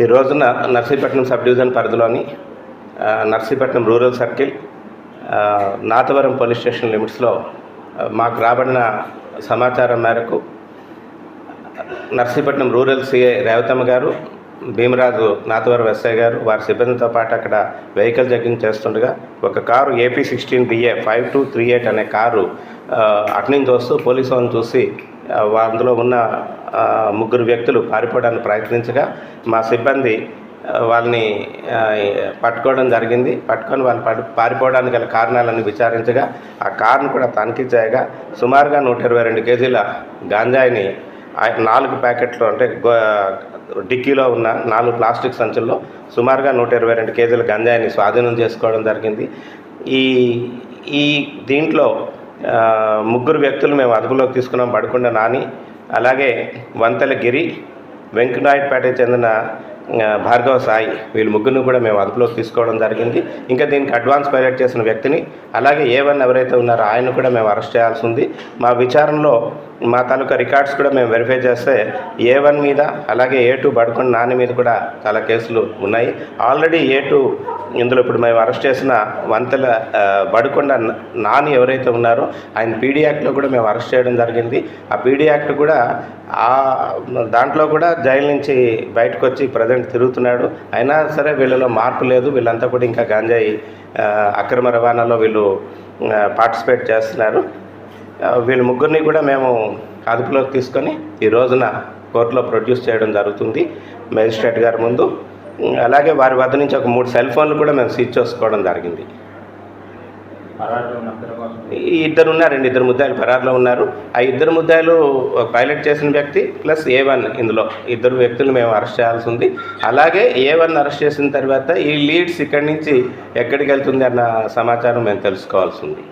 ఈ రోజున Narsipatnam sub division పరిధిలోని Narsipatnam rural circle Nathavaram police station లిమిట్స్లో మాకు రాబడిన సమాచారం మేరకు నర్సీపట్నం రూరల్ సిఐ రేవతమ్మ గారు భీమరాజు నాతవరం ఎస్ఐ గారు వారి సిబ్బందితో పాటు అక్కడ వెహికల్ చెకింగ్ చేస్తుండగా ఒక car AP sixteen BA five two three eight అనే కారు అటునుంచి వస్తూ పోలీసు వాళ్ళని చూసి అందులో ఉన్న ముగ్గురు వ్యక్తులు పారిపోవడానికి ప్రయత్నించగా మా సిబ్బంది వాళ్ళని పట్టుకోవడం జరిగింది. పట్టుకొని వాళ్ళు పడి పారిపోవడానికి గల కారణాలను విచారించగా ఆ కారును కూడా తనిఖీ చేయగా సుమారుగా నూట ఇరవై రెండు కేజీల గాంజాయిని నాలుగు ప్యాకెట్లు అంటే డిక్కీలో ఉన్న నాలుగు ప్లాస్టిక్ సంచుల్లో సుమారుగా నూట ఇరవై రెండు కేజీల గంజాయిని స్వాధీనం చేసుకోవడం జరిగింది. ఈ ఈ దీంట్లో ముగ్గురు వ్యక్తులు మేము అదుపులోకి తీసుకున్నాం పడకుండా నాని అలాగే వంతెల గిరి వెంకటాయపేటకి చెందిన భార్గవ సాయి వీళ్ళు ముగ్గురిని కూడా మేము అదుపులోకి తీసుకోవడం జరిగింది. ఇంకా దీనికి అడ్వాన్స్ పైలట్ చేసిన వ్యక్తిని అలాగే ఏ వన్ ఎవరైతే ఉన్నారో ఆయన కూడా మేము అరెస్ట్ చేయాల్సి ఉంది. మా విచారణలో మా తాలూకా రికార్డ్స్ కూడా మేము వెరిఫై చేస్తే ఏ వన్ మీద అలాగే ఏ టూ బడుకొండ నాని మీద కూడా చాలా కేసులు ఉన్నాయి. ఆల్రెడీ ఏ టూ ఇందులో ఇప్పుడు మేము అరెస్ట్ చేసిన వంతెల బడుకొండ నాని ఎవరైతే ఉన్నారో ఆయన పీడీ యాక్ట్లో కూడా మేము అరెస్ట్ చేయడం జరిగింది. ఆ పీడీ యాక్ట్ కూడా ఆ దాంట్లో కూడా జైలు నుంచి బయటకు వచ్చి ప్రజెంట్ తిరుగుతున్నాడు. అయినా సరే వీళ్ళలో మార్పు లేదు. వీళ్ళంతా కూడా ఇంకా గాంజాయి అక్రమ రవాణాలో వీళ్ళు పార్టిసిపేట్ చేస్తున్నారు. వీళ్ళ ముగ్గురిని కూడా మేము అదుపులోకి తీసుకొని ఈ రోజున కోర్టులో ప్రొడ్యూస్ చేయడం జరుగుతుంది మేజిస్ట్రేట్ గారి ముందు. అలాగే వారి వద్ద నుంచి ఒక మూడు సెల్ ఫోన్లు కూడా మేము సీజ్ చేసుకోవడం జరిగింది పరారులో ఉన్న అద్దెల కోసం ఈ ఇద్దరు ఉన్నారండి ఇద్దరు ముద్దాయిలు ఫరార్లో ఉన్నారు. ఆ ఇద్దరు ముద్దాయిలు పైలట్ చేసిన వ్యక్తి ప్లస్ ఏ వన్ ఇందులో. ఇద్దరు వ్యక్తులు మేము అరెస్ట్ చేయాల్సి ఉంది. అలాగే ఏ వన్ అరెస్ట్ చేసిన తర్వాత ఈ లీడ్స్ ఇక్కడి నుంచి ఎక్కడికి వెళ్తుంది అన్న సమాచారం మేము తెలుసుకోవాల్సి ఉంది.